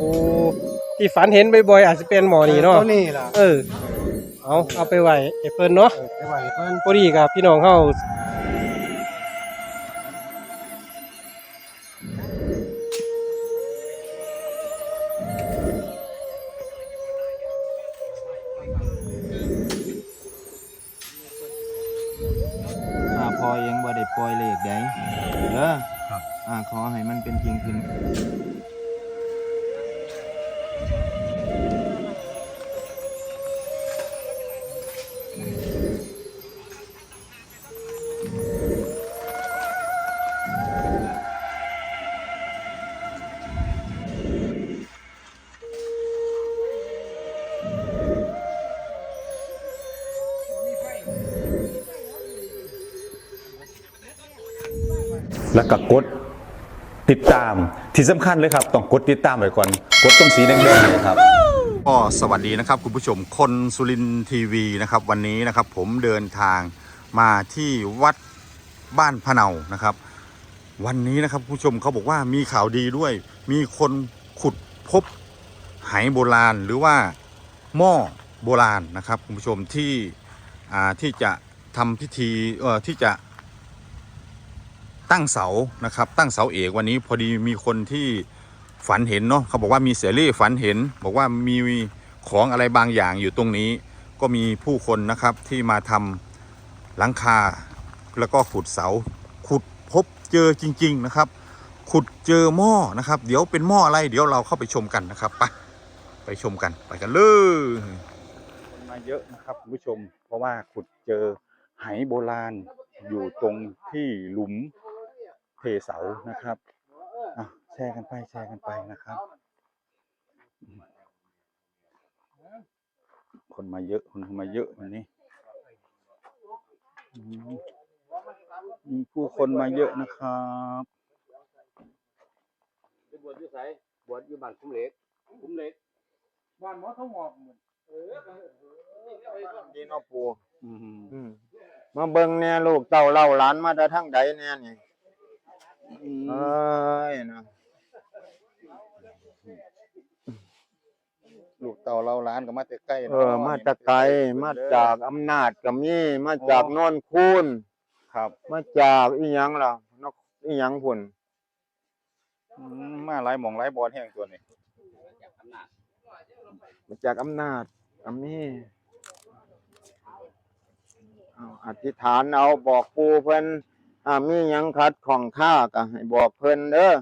โอ้ที่ฝันเห็นบ่อยๆอาจจะเป็นหมอนี่เนาะตัวนี้ล่ะเออเอาเอาไปไว้ให้เพิ่นเนาะ เออไปไหวเพิ่น พอดีกับพี่น้องเฮาอ่า แล้วก็กดติดตามที่สำคัญเลยครับ ต้องกดติดตามไว้ก่อน กดตรงสีแดงๆเลยครับก็สวัสดีนะครับ คุณผู้ชมคนสุรินทีวีนะครับ วันนี้นะครับผมเดินทางมาที่วัดบ้านพะเนานะครับ วันนี้นะครับคุณผู้ชมเขาบอกว่ามีข่าวดีด้วย มีคนขุดพบไหโบราณหรือว่าหม้อโบราณนะครับ คุณผู้ชมที่ที่จะทำพิธีที่จะ ตั้งเสานะครับ ตั้งเสาเอกวันนี้พอดีมีคนที่ฝันเห็นเนาะเขาบอกว่ามีเสรีฝันเห็น บอกว่ามีของอะไรบางอย่างอยู่ตรงนี้ ก็มีผู้คนนะครับที่มาทำหลังคาแล้วก็ขุดเสา ขุดพบเจอจริง ๆนะครับ ขุดเจอหม้อนะครับ เดี๋ยวเป็นหม้ออะไร เดี๋ยวเราเข้าไปชมกันนะครับไปไปชมกันไปกันเลยมาเยอะนะครับคุณผู้ชม เพราะว่าขุดเจอไหโบราณอยู่ตรงที่หลุม เทเสานะครับอะแชร์กันไปแชร์กันไปนะครับอืมคนมาเยอะคนมาเยอะวันนี้อืมมีผู้คนมาเยอะนะครับไปบวชอยู่ไสบวชอยู่บ้านคุ้มเหล็กคุ้มเหล็กบ้านหมอทองหอกหมดเออดีเนาะปู่อืมอืมมาเบิ่งแน่ลูกเต้าเล่าหลานมาแต่ทางใดแน่นี่ เอ้ยนะลูกเต่าเราร้านก็มาแต่ใกล้เออ มาแตะไกลมาจากอำนาจก็มีมาจากโนนคูนครับ มาจากอีหยังล่ะนกอีหยังพุ่นอืมมาหลายหมองหลายบอลแห่งตัวนี้มาจากอำนาจก็มีเอาอธิษฐานเอาบอกปู่เพิ่น อ่ามีหยังขัดของข้าก็ให้บอกเพิ่นเด้อ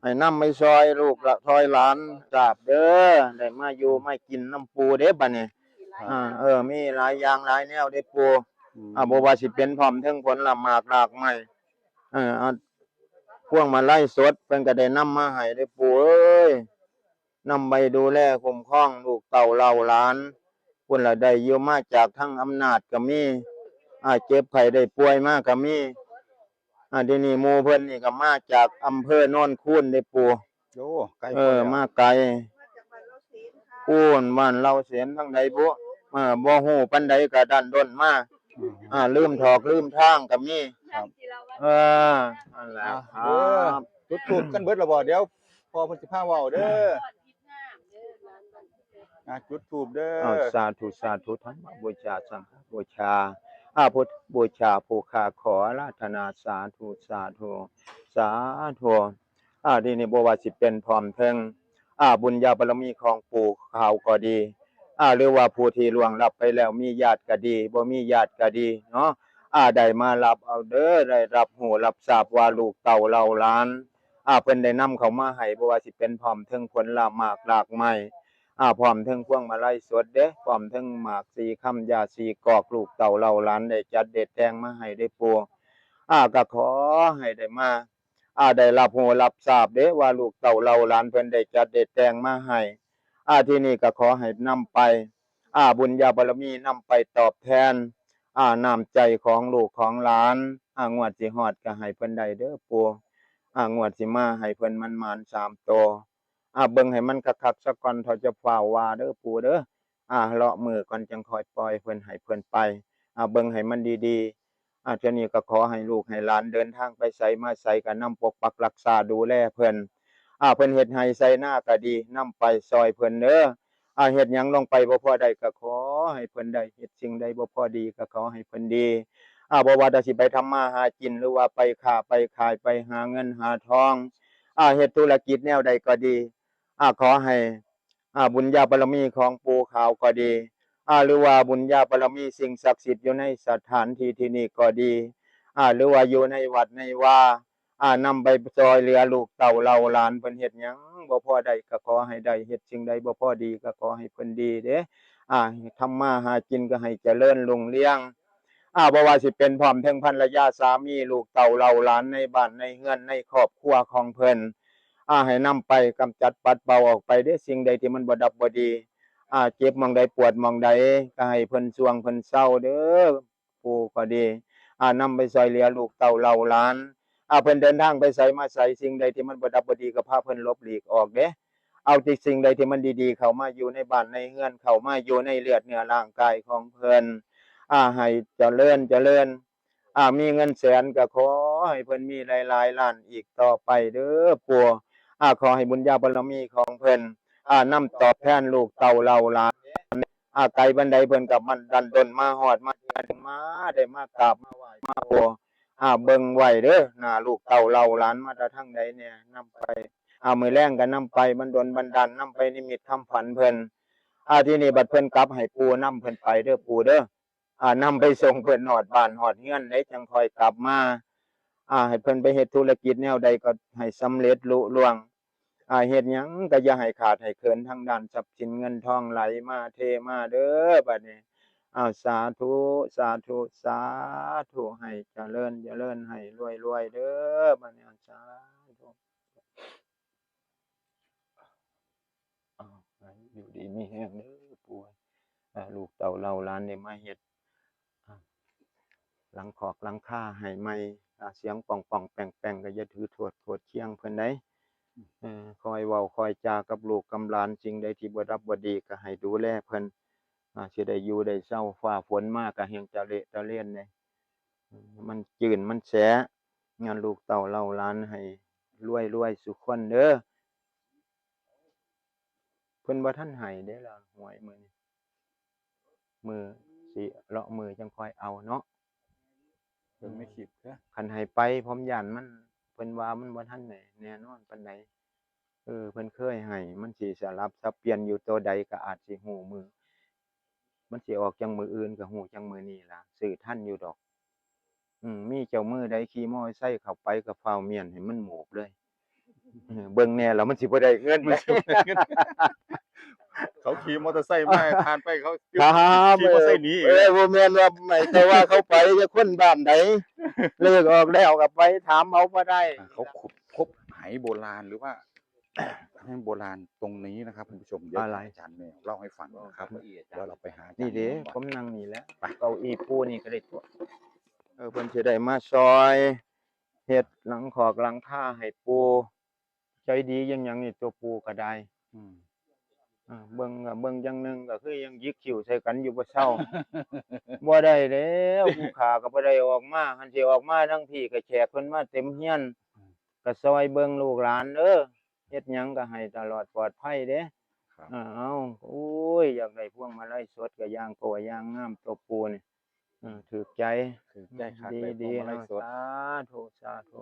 ให้นำไปซอยลูกละซอยหลานกราบเด้อได้มาอยู่มากินน้ำปูเด้บัดนี้อ่าเออ มีหลายอย่างหลายแนวเด้ปูอ่าบ่ว่าสิเป็นพร้อมทั้งผลละหมากหลากไม้เออเอาพวงมาไล่สดเพิ่นก็ได้นำมาให้เด้ปูเอ้ยนำไปดูแลคุ้มครองลูกเต่าเหล่าหลานพุ่นละได้อยู่มาจากทั้งอำนาจก็มีอ่าเจ็บไข้ได้ป่วยมาก็มี อ่าทีนี้หมู่เพิ่นนี่ก็มาจากอำเภอโนนคูนได้ปู่โอ้ใกล้เอพออแล้วมาไกลคูนบ้านเราเสียนทางใดบุเออบ่ฮู้ปานใดก็ดันด้นมาอ่าลืมถอกลืมทางก็มีครับเออนั่นแหละคเด้อรับจุดทูบกันเบิดและบ่เดี๋ยวพอเพิ่นสิพาเว้าเด้ออะจุดทูบเด้อเอาสาธุสาธุธรรมบูชาสังฆบูชา อาพุทธบูชาผู้ขาขอราธนาสาธุสาธุสาธุอาทีนี้บ่ว่าสิเป็นพร้อมเทิงอาบุญญาบารมีของปู่ข่าวก็ดีอาหรือว่าผู้ที่ล่วงลับไปแล้วมีญาติก็ดีบ่มีญาติก็ดีเนาะอาได้มารับเอาเด้อได้รับหูรับทราบว่าลูกเต่าเราล้านอาเพิ่นได้นำเขามาให้บ่ว่าสิเป็นพร้อมเทิงผลละมากหลากไม้ อ่าพร้อมเทิงพวงมาลัยสดเด้พร้อมเทิงหมากสีคำยาสีกอกลูกเต่าเราล้านได้จัดเด็ดแตงมาให้ได้ปู่อ่าก็ขอให้ได้มาอ่าได้รับหูรับทราบเด้ว่าลูกเต่าเราหลานเพิ่นได้จัดได้แต่งมาให้อ่าที่นี่ก็ขอให้นำไปอ่าบุญญาบารมีนำไปตอบแทนอ่าน้ำใจของลูกของหลานอ่างวดสิฮอดก็ให้เพิ่นได้เด้อปู่อ่างวดสิมาให้เพิ่นมันมานสามโตว อ่าเบิ่งให้มันคักๆสักก่อนเทาจะฟ้าวว่าเด้อปู่เด้ออ่าเลาะมือก่อนจังคอยปล่อยเพิ่นให้เพิ่นไปอ่าเบิ่งให้มันดีๆอาจจะนี่ก็ขอให้ลูกให้หลานเดินทางไปใส่มาใส่ก็นำปกปักรักษาดูแลเพิ่นอ่าเพิ่นเฮ็ดให้ใส่หน้าก็ดีนํไปซอยเพิ่นเด้ออ่าเฮ็ดหยังลงไปบ่พอได้ก็ขอให้เพิ่นได้เฮ็ดสิ่งใดบ่พอดีก็ขอให้เพิ่นดีอ่าบ่ว่าจะสิไปทำมาหากินหรือว่าไปค้าไปขายไปหาเงินหาทองอ่าเฮ็ดธุรกิจแนวใดก็ดี ขอให้อ่าบุญญาบารมีของปู่ขาวก็ดีอ่าหรือว่าบุญญาบารมีสิ่งศักดิ์สิทธิ์อยู่ในสถานที่ที่นี่ก็ดีอ่าหรือว่าอยู่ในวัดในว่าอ่านำไปซอยเหลือลูกเต่าเราหลานเพิ่นเฮ็ดหยังบ่พอใดก็ขอให้ได้เฮ็ดสิ่งใดบ่พอดีก็ขอให้เพิ่นดีเด้อ่าทำมาหากินก็ให้เจริญรุ่งเรืองอ่าบ่ว่าสิเป็นพร้อมทั้งภรรยาสามีลูกเต่าเราหลานในบ้านในเฮือนในครอบครัวของเพิ่น อ่าให้นำไปกำจัดปัดเป่าออกไปเด้สิ่งใดที่มันบ่ดับบ่ดีอ่าเจ็บมองใดปวดมองใดก็ให้เพิ่นสวงเพิ่นเศร้าเด้อปู่ก็ดีอ่านำไปซอยเหลือลูกเต่าเหล่าหลานอ่าเพิ่นเดินทางไปไสมาไสสิ่งใดที่มันบ่ดับบ่ดีก็พาเพิ่นลบหลีกออกเด้เอาที่สิ่งใดที่มันดีๆ เข้ามาอยู่ในบ้านในเฮือนเข้ามาอยู่ในเลือดเนื้อร่างกายของเพิ่นอ่าให้เจริญเจริญอ่ามีเงินแสนก็ขอให้เพิ่นมีหลายๆล้านอีกต่อไปเด้อปู่ อ่าขอให้บุญญาบารมีของเพิ่นอ่านำตอบแทนลูกเต่าเหล่าหลานอาไกลบันไดเพิ่นกับมันดันดนมาหอดมาถึงมาได้มากราบมาไหว้มาโออ่าเบิ่งไหวเด้อหน้าลูกเต่าเราหลานมาต่ทางใดเนี่ยนํไปอ่ามือแรงก็นํไปมันดนบันดาลนํไปนิมิตคำฝันเพิ่นอ่าที่นี่บัดเพิ่นกลับให้ปูนํเพิ่นไปเด้อปูเด้ออ่านำไปส่งเพิ่นหอดบ้านหอดเฮือนได้จังค่อยกลับมา อ่าให้เพิ่นไปเฮ็ดธุรกิจแนวใดก็ให้สำเร็จลุล่วงอ่าเฮ็ดหยังก็อย่าให้ขาดให้เคินทางด้านทรัพย์สินเงินทองไหลมาเทมาเด้อบัดนี้อ้าวสาธุสาธุสาธุให้เจริญเจริญให้รวยรวยเด้อบัดนี้สาธุอ้าวอยู่ดีมีแฮงเด้อปู่อ่าลูกเต่าเราหลานได้มาเฮ็ดอ่าหลังขอกหลังคาให้ใหม่ เสียงป่องป่องแป้งแป้งก็อย่าถือโทษโทษเคียงเพิ่นได้เออคอยเว้าคอยจากับลูกกำหลานสิ่งใดที่บ่รับบ่ดีก็ให้ดูแลเพิ่นอ่าสิได้อยู่ได้เศร้าฟ้าฝนมาก็แฮงจะเละจะเล่นเลยเออมันจืนมันแสงานลูกเต้าเล่าหลานให้รวยรวยสุขคนเด้อเพิ่นบ่ทันให้เด้ล่ะหวยมื้อนี้มือสิเลาะมือจังค่อยเอาเนาะ เพิ่นไม่ขีบเด้อคันให้ไปผมย่านมันเพิ่นว่ามันบ่ทันแน่แน่นอนปานใดเออเพิ่นเคยให้มันสิสลับสับเปลี่ยนอยู่ตัวใดก็อาจสิฮู้มือ มันสิออกจังมืออื่นก็ฮู้จังมือนี้ล่ะซื้อทันอยู่ดอก อืมมีเจ้ามือใดขี่มอไซค์เข้าไปก็ฟ้าวเมียนให้มันหมูบเลยเออเบิ่งแน่แล้วมันสิบ่ได้เงินมันสิบ่ได้เงิน เขาขี่มอเตอร์ไซค์มาผ่านไปเขาครับขี่มอเตอร์ไซค์หนีอีกเออบ่แม่นว่าไม่แต่ว่าเขาไปจะคนบ้านใดเลิกออกแล้วก็ไปถามเอาบ่ได้ เขาขุดพบไหโบราณหรือว่าไหโบราณตรงนี้นะครับคุณผู้ชมเดี๋ยวอะไร อาจารย์แมวเล่าให้ฟังนะครับเดี๋ยวเราไปหาอาจารย์นี่เด้แมวผก่อนมนั่งนี่แหล้วไปเก้าอี้ปูนี่ก็ได้ตัวเออเพิ่นสิได้มาซอยเฮ็ดหลังขอกหลังคาให้ปูใจดีอยังหยังนี่ตัวปูก็ได้ อืม อ่าเบิ่งก็เบิ่งจังหนึงก็คือยังยิกคิ้วใส่กันอยู่บ่เช้า บ่ได้แล้วผู้ขาก็บ่ได้ออกมาหันสิออกมาทั้งพี่ก็แขกเพิ่นมาเต็มเฮียนก็ซอยเบิ่งลูกหลานเด้อเฮ็ดหยังก็ให้ตลอดปลอดภัยเด้ครับอ่าเอาโอ้ยอยากได้พวงมาลัยสดกับย่างโกวย่างงามตัวปูนี่อ่าถูกใจ คือได้ครับดีได้ดีพวงมาลัยเอาสด สาธุสาธุ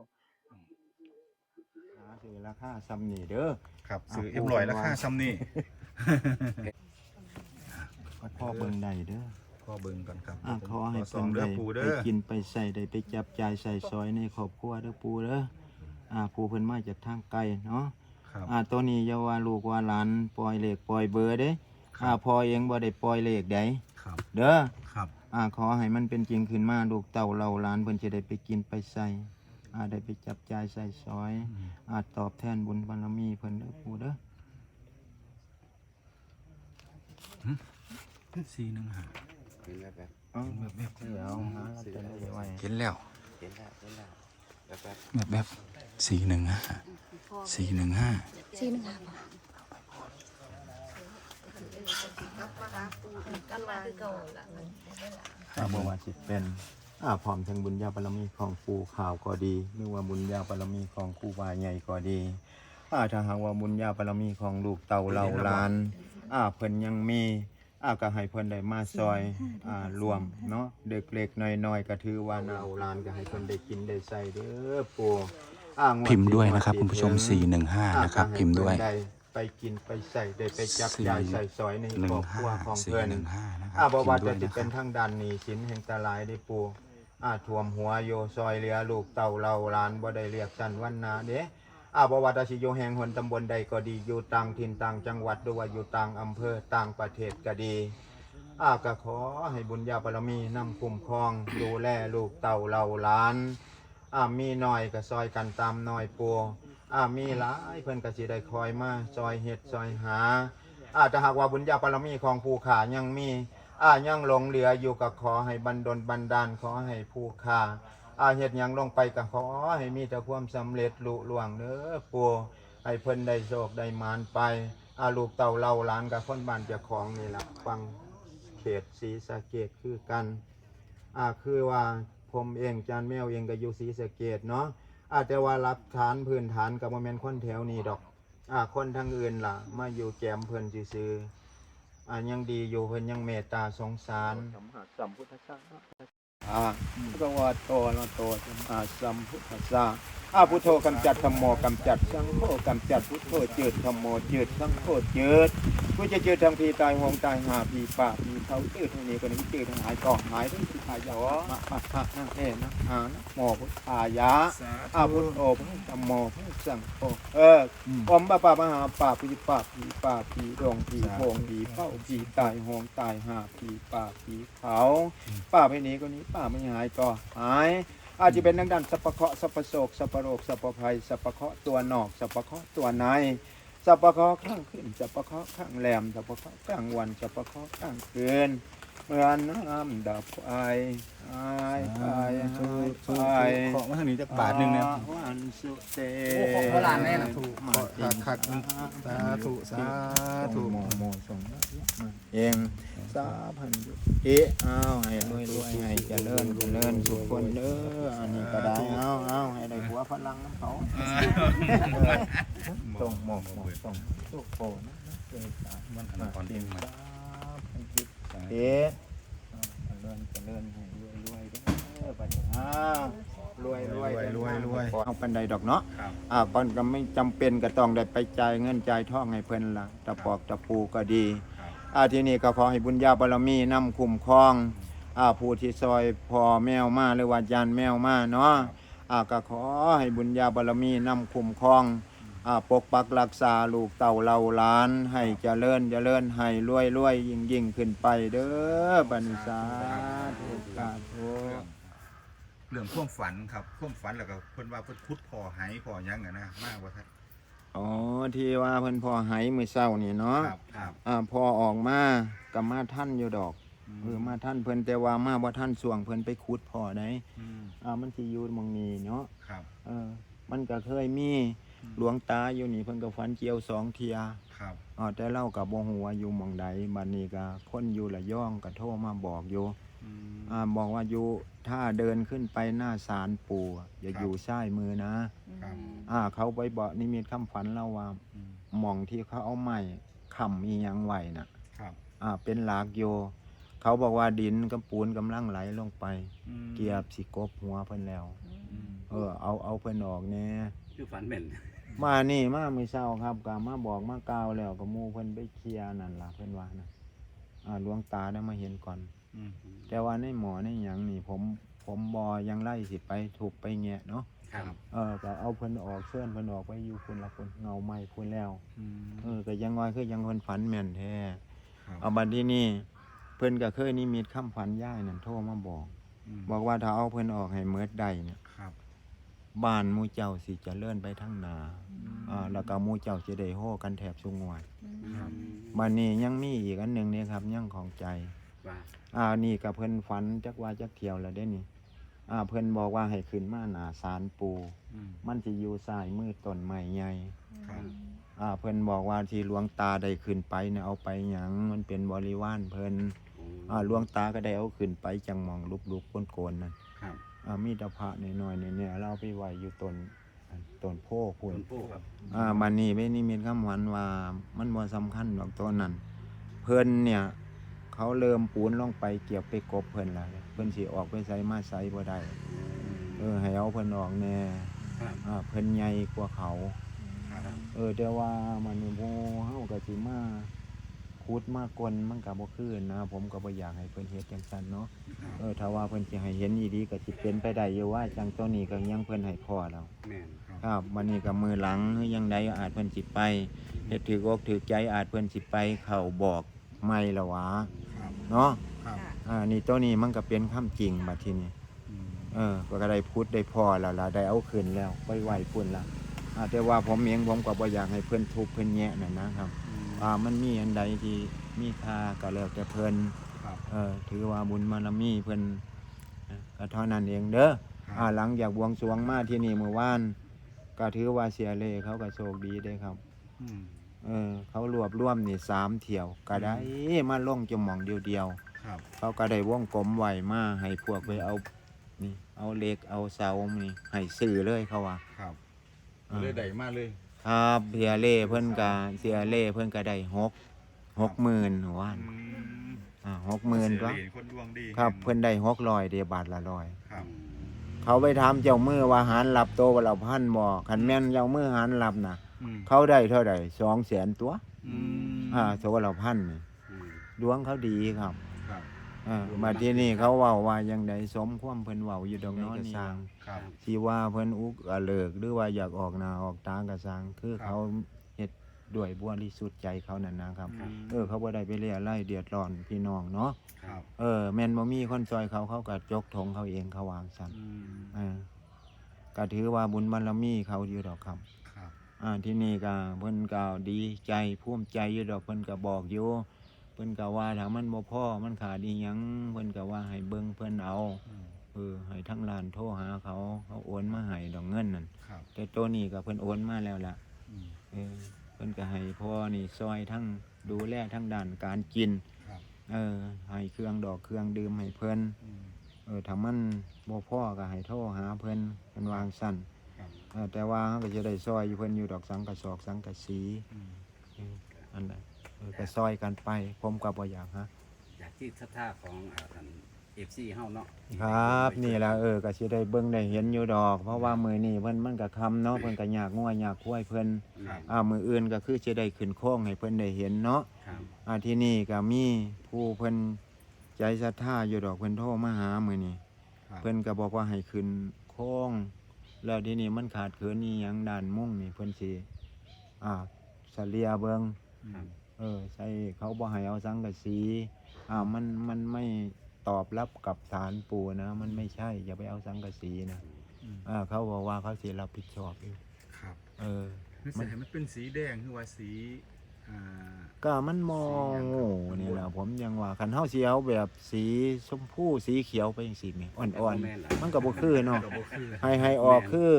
สาธุราคาซ้ำนี่เด้อ ครับอะซื้อปูเอ็มลอยเป็นราคาว่าซ้ำนี่ก็ พ่อเบิ่งได้เด้อพ่อเบิ่งก่อนครับอ่าขอให้ซอเพิ่งนเด้ได้อปูไปเด้อกินไปใส่ได้ไปจับจ่ายใส่ซอยในครอบครัวเด้อปูเด้ออ่าผู้เพิ่นมาจากทางไกลเนาะ ครับอ่าตัวนี้อย่าว่าลูกว่าหลานปล่อยเลขปล่อยเบอร์เด้อ่าพ่อเองบ่ได้ปล่อยเลขใดครับเด้อครับอ่าขอให้มันเป็นจริงขึ้นมาลูกเต่าเราหลานเพิ่นจะได้ไปกินไปใส่อ่าได้ไปจับจ่ายใส่ซอยอาตอบแทนบุญบารมีเพิ่นเด้อปู่เด้อ สี่หนึ่งห้าเอาแบบแบบเดี๋ยวหาลอตเตอรี่ไว้เห็นแล้วเห็นแล้วเห็นแล้วแบบแบบแบบแบบสี่หนึ่งห้าสี่หนึ่งห้าสี่หนึ่งห้ากันมาคือเก่าละอ่าบ่ว่าสิเป็นอ่าพร้อมทั้งบุญญาบารมีของปู่ข่าวก็ดีหรือว่าบุญญาบารมีของครูบาใหญ่ก็ดีอาถ้าหากว่าบุญญาบารมีของลูกเต่าเหล่าหลาน อาเพิ่นยังมีอาก็ให้เพิ่นได้มาซอยอ่ารวมเนาะเด็กเล็กน้อยๆก็ถือว่านาหลานก็ให้เพิ่นได้กินได้ใส่เด้อปู่อ่างวพิมพ์ด้วยนะครับที่คุณผู้ชมที่ถึง415 นะครับ พิมพ์ด้วย ได้ไปกินไปใส่ได้ไปจับจ่ายใส่ซอยในครอบครัวของ415เพิ่น415 นะครัอ่าบบ่ว่าพิจะมพ์ด้วยสินะคเป็รันบทางด้านหนี้สินแห่งตรายได้ปูอ่าท่วมหัวโยซอยเหลือลูกเต่าเราหลานบ่ได้เรียกสันวันนาเด้ อาบว่าจะสิอยู่แห่งหนตำบลใดก็ดีอยู่ต่างถิ่นต่างจังหวัดหรือว่าอยู่ต่างอำเภอต่างประเทศก็ดีอาก็ขอให้บุญญาบารมีนำคุ้มครองดูแลลูกเต่าเราหลานอามีหน้อยก็ซอยกันตามหน้อยปูอ่ามีหลายเพิ่อนก็สิได้คอยมาซอยเฮ็ดซอยหาอาจจะหากว่าบุญญาบารมีของผู้ขายังมีอายังหลงเหลืออยู่กับขอให้บันดลบันดาลขอให้ผู้ขา อาเฮ็ดหยังลงไปก็ขอให้มีแต่ความสำเร็จลุล่วงเด้อปูให้เพิ่นได้โชคได้มานไปอาลูกเต่าเล่าหลานกับคนบ้านเจ้าของนี่แหละฟังเขตศรีสะเกดคือกันอ่าคือว่าผมเองจานแมวเองก็อยู่ศรีสะเกดเนาะอาจจะว่ารับฐานพื้นฐานกับโมเมนต์คนแถวนี้ดอกอ่าคนทางอื่นล่ะ มาอยู่แกมเพิ่นซื่ออ่ายังดีอยู่เพิ่นยังเมตตาสงสารสัมพุทธัสสะอ่าพระวะโตอะระโตสัมมาสัมพุทธัสสะ อาพุทโธกำจัดธรรมโมกำจัดสังโฆกำจัดพุทโธเจืดธรรมโมจืดสังโฆจืดกูจะเจืดทางพีตายหงตายหาพีปากพีเขาเจืดทางนี้ก็นี้เจืดทางหายก่อหายด้วยสิทายะมะปะปะนะเอนะหานะโมพุทธายะอาพุทโธพุทธโมพุทธสังโฆเอออมปะปะมหาปาปิปาปีปาปีดงปีโพงปีเป้าปีตายหงตายหาปีปาปีเขาป้าไปนี้ก็นี้ป้าไม่หายก็หาย อาจจะเป็นดังดันสัพพเคราะห์สัพพโศกสัพพโรคสัพพภัยสัพพเคราะห์ตัวนอกสัพพเคราะห์ตัวในสัพพเคราะห์ข้างขึ้นสัพพเคราะห์ข้างแหลมสัพพเคราะห์กลางวันสัพพเคราะห์กลางคืน เมื่อน้ำดับไฟไอ้ไอ้ไอ้ขอมาทางนี้จะบาทหนึ่งนะวันสุเตโอ้ของโบราณแน่นะถูกมาคักคักสาธุสาธุโมโมสงเองสาพันยุเอะเอาให้รวยรวยให้เจริญเจริญทุกคนเด้ออันนี้ก็ได้เอาเอาให้ได้หัวพลังน้ำเขาส่งโมโมส่งทุกคนเกิดสามันอันก่อนเองมาพันยุ เอะเจริญเจริญให้รวยรวยเด้อบัดนี้อ้าวรวยรวยเอาปันใดดอกเนาะครับอ่าเพิ่นก็ไม่จำเป็นก็ต้องได้ไปจ่ายเงินจ่ายทองให้เพิ่นละตะปอกตะปูก็ดีครับอ่าทีนี้ก็ขอให้บุญญาบารมีนำคุ้มครองอ่าผู้ที่ซอยพ่อแมวมาหรือว่ายานแมวมาเนาะอ่าก็ขอให้บุญญาบารมีนำคุ้มครองอ่า ปกปักรักษาลูกเต่าเราหลาน ให้เจริญเจริญให้รวยรวยยิ่งยิ่งขึ้นไปเด้อบัดนิสาธุสาธุเรื่องความฝันครับความฝันแล้วก็เพิ่นว่าเพิ่นพุทธพอหายพอหยังอะนะมากว่าท่าน อ๋อที่ว่าเพิ่นพอไหมื้อเช้านี่เนาะครับครับ อ่าพอออกมากับมาท่านอยู่ดอกเออมาท่านเพิ่นแต่ว่ามาบ่ท่านสวงเพิ่นไปขุดพอได้อืมอ่ามันสิอยู่หมองนี้เนาะครับ เออ มันก็เคยมี หลวงตาอยู่นี่เพิ่นก็ฝันเกี่ยวสองเทียครับอ่าแต่เล่ากับบ่ฮู้ว่าอยู่หม่องใดบัดนี้ก็คนอยู่ละย่องก็โทรมาบอกอยู่อืม อ่าบอกว่าอยู่ถ้าเดินขึ้นไปหน้าศาลปู่อะอย่าครับ อยู่ซ้ายมือนะ ครับ อ่า เขาไปบอกนิมิตคำฝันเราว่าอืมหม่องที่เขาเอาไม้ค้ำอีหยังไว้น่ะ ครับอ่า เป็นหลากโย เขาบอกว่าดินกับปูนกำลังไหลลงไป อืมเกียบสิกบหัวเพิ่นแล้ว อืม เออเอาเอาเพิ่นออกแน่ คือฝันเหม็น มานี่มามื้อเช้าครับก็มาบอกมากล่าวแล้วก็หมู่เพิ่นไปเคลียร์นั่นล่ะเพิ่นว่านะอ่าหลวงตาได้มาเห็นก่อน อืมแต่ว่าในหมอในหยังนี่ผมผมบ่ยังไล่สิไปถูกไปแงะเนาะครับเออก็เอาเพิ่นออกเชิญเพิ่นออกไปอยู่พุ่นละพุ่นเงาไม้พุ่นแล้ว อืมเออก็ยังว่าคือยังเพิ่นฝันแม่นแท้ครับเอาบัดนี้นี่ เพิ่นก็เคยนิมิตคำฝันย่ายนั่นโทรมาบอกมบอกว่าถ้าเอาเพิ่นออกให้เมิดได้เนี่ยครั บบ้านหมู่เจ้าสิเจะเลื่อนไปทั้งนาอ่าแล้วก็หมู่เจ้าสิได้โฮกันแถบสุงวยครับบัดนี้ยังมีอีกอันหนึงเนี่ยครับยังของใจ ว่าอ่านี่ก็เพิ่นฝันจักว่าจักเที่ยวแล้วเด้นี่ อ่าเพิ่นบอกว่าให้ขึ้นมาหน้าศาลปู่อืม มันสิอยู่ซ้ายมือต้นไม้ใหญ่ ครับ อ่าเพิ่นบอกว่าที่หลวงตาได้ขึ้นไปเนี่ยเอาไปหยังมันเป็นบริวารเพิ่นอ่าหลวงตาก็ได้เอาขึ้นไปจังหมองลุกๆโกนๆนั่นครับอ่า มีแตะพระน้อยๆเนี่ยๆเราเอาไปไว้อยู่ต้นอันต้นโพพุ่นต้นโพครับอ่าบัดนี้เว้นิมิตคำหวันว่ามันบ่สำคัญดอกตัวนั้น เพิ่นเนี่ย เขาเริ่มปูนลงไปเกี่ยวไปกบเพิ่นแล้วเพิ่นสิออกไปไสมาไสบ่ได้เออให้เอาเพิ่นออกแน่ครับอ่าเพิ่นใหญ่กว่าเขา ครับเออแต่ว่ามันนี่บ่เฮาก็สิมา ขุดมากลมันก็บ่คืนนะผมก็บ่อยากให้เพิ่นเฮ็ดจังซั่นเนาะเออถ้าว่าเพิ่นสิให้เห็นอีดีก็สิเป็นไปได้อยู่ว่าจังตัวนี้ก็ยังเพิ่นให้พอแล้วแม่นครับครับวันนี้ก็มือหลังหรือยังใดอาจเพิ่นสิไปเฮ็ดถือกอกถือใจอาจเพิ่นสิไปเข้าบอกไม่ละหวะครับเนาะครับอ่านี่ตัวนี้มันก็เป็นคำจริงบัดทีนี้ อืมเออก็ได้พูดได้พอแล้วล่ะได้เอาคืนแล้วไปไหวพุ่นละอ่าแต่ว่าผมเองผมก็บ่อยากให้เพิ่นทุบเพิ่นแยะนั่นนะครับ อืมอ่ามันมีอันใดที่มีค่าก็แล้วแต่เพิ่นครับเออถือว่าบุญบารมีเพิ่นเออก็เท่านั้นเองเด้ออ่าหลังจากบวงสรวงมาที่นี่เมื่อวานก็ถือว่าเสียเล่เขาก็โชคดีเด้ครับ อืมเออเขารวบรวมนี่สามเที่ยวก็ได้มาลงจหมองเดียวเดียวครับๆเขาก็ได้วงกลมไหวมาให้พวกไปเอานี่เอาเหล็กเอาเสานี่ให้ซื้อเลยเขาว่าครับอ่าเลยได้มาเลย ครับเสียเล่เพิ่นก็เสียเล่เพิ่นก็ได้หกหกหมื่นหัวาอืมอ่าหกหมื่นก็เสียเหรียญคนดวงดีครับเพิ่นได้หกร้อยเดียบาทละร้อย ครับเขาไปถามเจ้ามือว่าหารหลับโตว่าเราพันบ่คันแม่นเจ้ามือหารหลับน่ะ อืมเขาได้เท่าใดสองแสนตัว อืมอ่าโสเราพันนี่อืมดวงเขาดีครับ ครับอ่ามาที่นี่เขาเว้าว่ายังไดสมความเพิ่นเว้าอยู่ดอกเน้อนี่ครับ ที่ว่าเพิ่นอุกอะเลิกหรือว่าอยากออกหน้าออกตากระสังคือครับ เขาเฮ็ดด้วยบริสุทธิ์ใจเขานั่นนะครับครับเออเขาบ่ได้ไปเรียไล่เดือดร้อนพี่น้องเนาะครับเออแม่นบ่มีคนซอยเขาเขาก็จกถงเขาเองเขาวางซั่นอืมอ่าก็ถือว่าบุญบารมีเขาอยู่ดอกครับ ครับ อ่าที่นี่ก็เพิ่นก็ดีใจภูมิใจอยู่ดอกเพิ่นก็บอกอยู่ เพิ่นก็ว่าถ้ามันบ่พอมันขาดอีหยังเพิ่นก็ว่าให้เบิ่งเพิ่นเอาอืมเออให้ทั้งร้านโทรหาเขาเขาโอนมาให้ดอกเงินนั่นครับ แต่ตัวนี้ก็เพิ่นโอนมาแล้วล่ะอืม เออเพิ่นก็ให้พ่อนี่ซอยทั้งดูแลทั้งด้านการกินครับ เออให้เครื่องดอกเครื่องดื่มให้เพิ่น อืม เออถ้ามันบ่พอก็ให้โทรหาเพิ่นเพิ่นวางสั่นครับ เออแต่ว่าเขาก็จะได้ซอยอยู่เพิ่นอยู่ดอกสังกะสอกสังกะสีอืมเอออันนั้น เออก็ซอยกันไป ผมก็บ่อยากฮะอยากที่ศรัทธาของอ่าท่านเอฟซีเฮาเนาะครับ นี่ละเออก็สิได้เบิ่งได้เห็นอยู่ดอก เพราะว่ามื้อนี้เพิ่นมันก็ค่ำเนาะเพิ่นก็อยากงัวอยากควายเพิ่นครับอ่ามื้ออื่นก็คือสิได้ขึ้นโค้งให้เพิ่นได้เห็นเนาะ ครับอ่าที่นี่ก็มีผู้เพิ่นใจศรัทธาอยู่ดอกเพิ่นโทรมาหามื้อนี้ครับเพิ่นก็บอกว่าให้ขึ้นโค้ง แล้วทีนี้มันขาดเขินอีหยังด้านมุ่งนี่เพิ่นสิอ่าเสลียเบิงอืม เออใส่เขาบ่ให้เอาสังกะสีอ่ามันมันไม่ตอบรับกับฐานปูนะ มันไม่ใช่อย่าไปเอาสังกะสีนะอืมอ่าเขาบอกว่าเขาสิรับผิดชอบอยู่ครับ เออมันใส่มันเป็นสีแดงคือว่าสีอ่าก็มันมองโง่นี่แหละผมยังว่าคันเฮาสิเอาแบบสีชมพูสีเขียวไปจังซี่แหมอ่อนแม่นล่ะๆมันก็บ่คือเนาะก็บ่คือให้ให้ออกคือ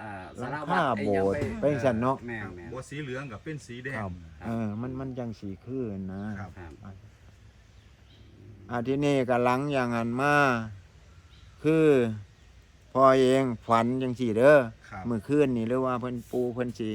อ่าหลังสารคาวัตรโบสถ์ไปจังซั่นเนาะแม่ครับนแม่น บัวสีเหลืองกับเป็นสีแดคง รับเออมันมันจังสีคือนะครับ ครับอ่าทีนี้ก็หลังอย่างนั้นมาคือพ่อเองฝันจังสีเด้อครับ มื้อคืนนี่หรือว่าเพิ่นปูเพิ่นสิ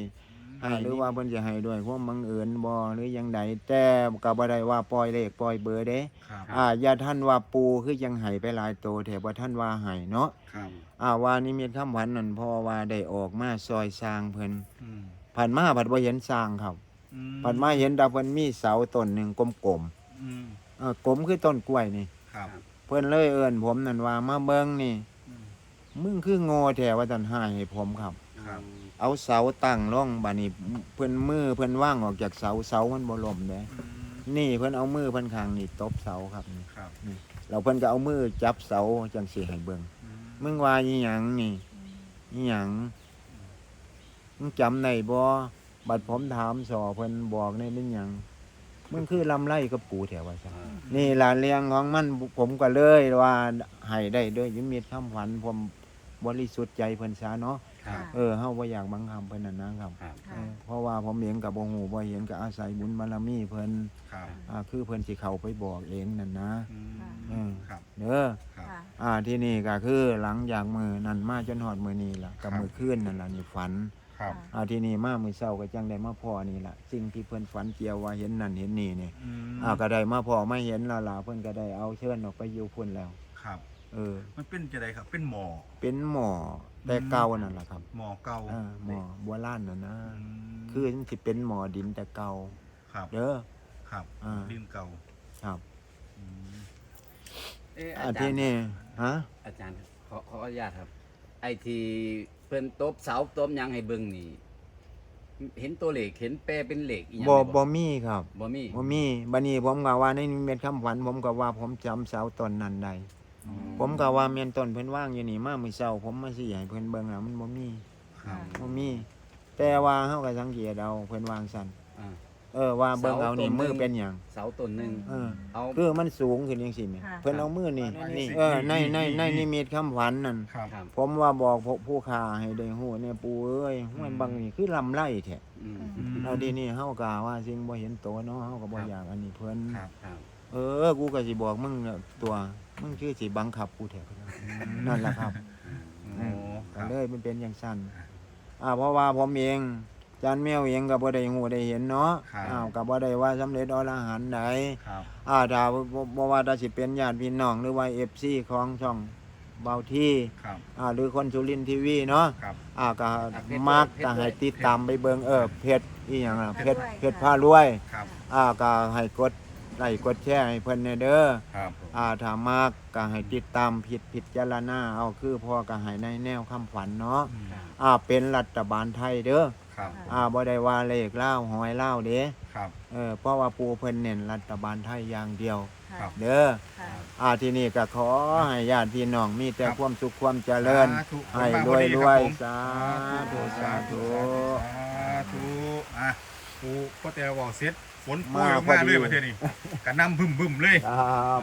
ให้หรือว่าเพิ่นสิให้ด้วยความบังเอิญบ่หรือยังใดแต่ก็บ่ได้ว่าปล่อยเลขปล่อยเบอร์เด้ ครับอ่าอย่าท่านว่าปูคือยังให้ไปหลายโตแถบ่ท่านว่าให้เนาะครับอ่าว่านิมิตคำหวันนั่นพ่อว่าได้ออกมาซอยสร้างเพิ่นอืมผ่านมาผัดบ่เห็นสร้างครับอืผ่านมาเห็นแต่เพิ่นมีเสาต้นหนึงกลมๆอืมเออกลมคือต้นกล้วยนี่ ครับเพิ่นเลยเอิ้นผมนั่นว่ามาเบิ่งนี่ อืมมึงคือโง่แท้ว่าท่านหายให้ผมครับครับ เอาเสาตั้งลงบัดนี้เพิ่นมือเพิ่นว่างออกจากเสาเสามันบ่ล่มเด้อืมนี่เพิ่นเอามือเพิ่นข้างนี่ตบเสาครับนี่ครับแล้วเพิ่นก็เอามือจับเสาจังสิให้เบิ่งอืมมึงว่าอีหยังนี่อีหยังมึงจำได้บ่บัดผมถามสอเพิ่นบอกในเป็นหยังมึงคือลำไรกับกูแถวว่าซั่นอ่านี่ล่ะเรียงของมันผมก็เลยว่าให้ได้ด้วยยิมิตคำขวัญผมบริสุทธิ์ใจเพิ่นซะเนาะ ครับ เออเฮาบ่อยากบังคับเพิ่นนั่นนะครับ ครับเออเพราะว่าผมเองก็บ่ฮู้บ่เห็นก็อาศัยบุญบารมีเพิ่นครับอ่าคือเพิ่นสิเข้าไปบอกเองนั่นนะ อืมเอเออครับเด้อครับ ค่ะ อ่าที่นี่ก็คือหลังจากมือนั่นมาจนหอดมือนี้ล่ะกับครับ มือคืนนั่นล่ะนี่ฝัน ครับอ่าที่นี่มามือเศร้าก็จังได้มาพอนี่ล่ะสิ่งที่เพิ่นฝันเกี่ยวว่าเห็นนั่นเห็นนี่นี่อืมอ่าก็ได้มาพอไม่เห็นและล่ะเพิ่นก็ได้เอาเชิญออกไปอยู่พุ่นแล้ว ครับ เออ มันเป็นจะไดครับ เป็นหมอเป็นหมอ แต่เก่านั่นล่ะครับหมอเก่าอ่าหมอโบราณน่ะนะอืมคือมันสิเป็นหมอดินแต่เก่าครับเด้อ ครับอ่า ดินเก่าครับอืมเอ๊ะอ่าอาจารที่ย์นี่ฮะอาจารย์ขอขออนุญาตครับ ไอทีเพิ่นตบเสาตบหยังให้เบิ่งนี่ เห็นตัวเหล็กเห็นแปรเป็นเหล็กอีหยังบ่ไหมบ่มีครับบ่มีบ่มีบัดนี้ผมก็ว่าในนิมิตคำฝัน ผมก็ว่าผมจำเสาต้นนั้นได้อ๋อ ผมก็ว่าแม่นต้นเพิ่นว่างอยู่นี่มามื้อเช้าผมมาสิให้เพิ่นเบิ่งแล้วมันบ่มีครับ บ่มี แต่ว่าเฮาก็สังเกตเอาเพิ่นวางซั่นอ่า เออว่าเบิ่งเอานี่เสาต้นหนึ่ง มือเป็นหยังเสาต้นหนึ่งเออเอาคือมันสูงขึ้นจังซี่แหมค่ะ เพิ่นเอามือนี่ครับนี่นี่เออในนี่ในในนี่นิมิตคำฝันนั่นครับ ครับผมว่าบอกพวกผู้ค้าให้ได้ฮู้เนี่ยปู่เอ้ยห้วยบังนี่คือลำไรแท้อืมอืมแล้วทีนี้เฮากะว่าสิ่งบ่เห็นโตเนาะเฮาก็บ่ครับอยากอันนี้เพิ่น ครับ ครับ เออ กูก็สิบอกมึงเนี่ยตัว มึงคือสิบังคับกูแท้นั่นแหละครับโอ้คก็รับเลยมันเป็นอย่างสั้นอ่าเพราะว่าผมเองจานแมวเองก็บ่ได้ฮู้ได้เห็นเนาะครับ อ้าวก็บ่ได้ว่าสำเร็จอรหันต์ใดครับ อ่าถ้าบ่บ่ว่าถ้าสิเป็นญาติพี่น้องหรือว่า FC ของช่องเบาที่ครับ อ่าหรือคนสุรินทร์ทีวีเนาะครับ อ่าก็เพจมักเพจก็ให้ติดตามไปเบิ่งเออเพจอีหยังล่ะเพจพารวยเพจพารวย ครับ อ่าก็ให้กด ไลค์กดแชร์ให้เพิ่นแน่เด้อ ครับอ่าถ้ามากก็ให้ติดตามผิดผิดจารณาเอาคือพ่อก็ให้ในแนวคำฝันเนาะอืมอ่าเป็นรัฐบาลไทยเด้อครับอ่าบ่ได้ว่าเลขเล่าวหอยเล่าวเด้ครับ เออเพราะว่าปูเพิ่นเน้นรัฐบาลไทยอย่างเดียวครับ เด้อค่ะอ่าที่นี่ก็ขอให้ญาติพี่น้องมีแต่ครับ ความสุขความเจริญ สาธุให้ขอบรคุวยณรมากวยครับผม สาธุสาธุ สาธุอะปูก็แต่บอกเสร็จ ฝนปูมาลงพอมาดีเลยประเทศนี้กระนำบึ้มบึ้มๆเลยครับ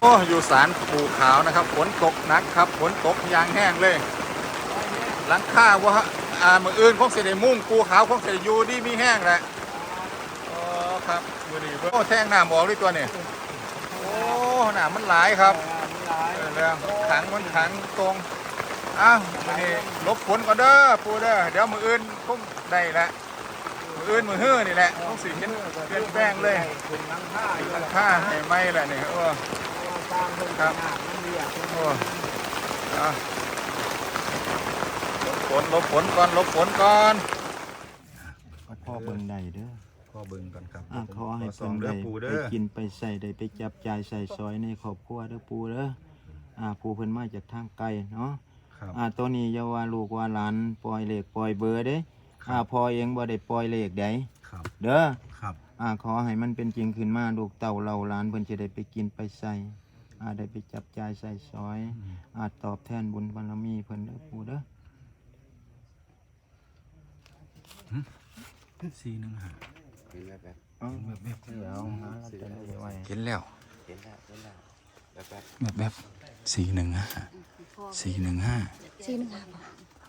โอ้อยู่สารปูขาวนะครับฝนตกหนักครับฝนตกยางแห้งเลยหลังคาว่าอ่ามืออื่นคงเสได็มุ่งปูขาวคงเสได็อยู่ดีมีแห้งแหละโอ้ครับมือดีโอ้แท่งน้ำออกด้วยตัวนี่โอ้น้ำมันหลายครับ เออเรื่องขังมันขังตรง อ้าวมือนี้ลบฝนก่อนเด้อปูเด้อ เดี๋ยวมืออื่นคงได้ละมื ออื่นมือฮื้อนี่แหละคงสิเห็นเปลี่ยนแปลงเลยหลังคาให้ไหมแหละนี่โอ้ครับโอ้เอาลบฝนลบฝนก่อนลบฝนก่อนพ่อเบิ่งได้เด้อพ่อเบิ่งก่อนครับอ่าขอให้สเพิ่องนเด้ได้อปูไปเด้อกินไปใส่ได้ไปจับจ่ายใส่ซอยในครอบครัวเด้อปูเด้ออ่าปูเพิ่นมาจากทางไกลเนาะครับอ่าตัวนี้อย่าว่าลูกว่าหลานปล่อยเลขปล่อยเบอร์เด้ ครับอ่าพ่อเองบ่ได้ปล่อยเลขใดครับ เด้อครับ อ่าขอให้มันเป็นจริงขึ้นมาลูกเต่าเราหลานเพิ่นจะได้ไปกินไปใส่อ่าได้ไปจับจ่ายใส่ซอยอาตอบแทนบุญบารมีเพิ่นเด้อปูเด้อสี่หนึ่งห้าเห็นแบบแบบเอาแบบแบบเดี๋ยวหาลอตเตอรี่ไว้เห็นแล้วเห็นแล้วเห็นแล้วแบบแบบแบบแบบสี่หนึ่งห้าสี่หนึ่งห้าซีหนึงค่ะกันมาคื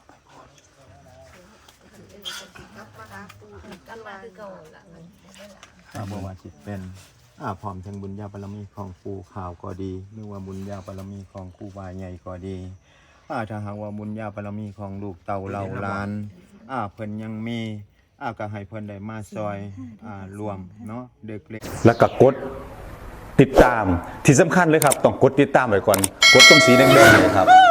อาบว่าสิเป็นอาพร้อมทั้งบุญญาบารมีของปูข่าวก็ดีหรือว่าบุญญาบารมีของครูบาใหญ่ก็ดีอาถ้าหากว่าบุญญาบารมีของลูกเต่าเราหลานอาเพิ่นยังมีอาก็ให้เพิ่นได้มาซอยอ่ารวมเนาะเด็กเล็กแล้วก็กดติดตามที่สำคัญเลยครับ ต้องกดติดตามไว้ก่อน กดตรงสีแดงๆเนยครับ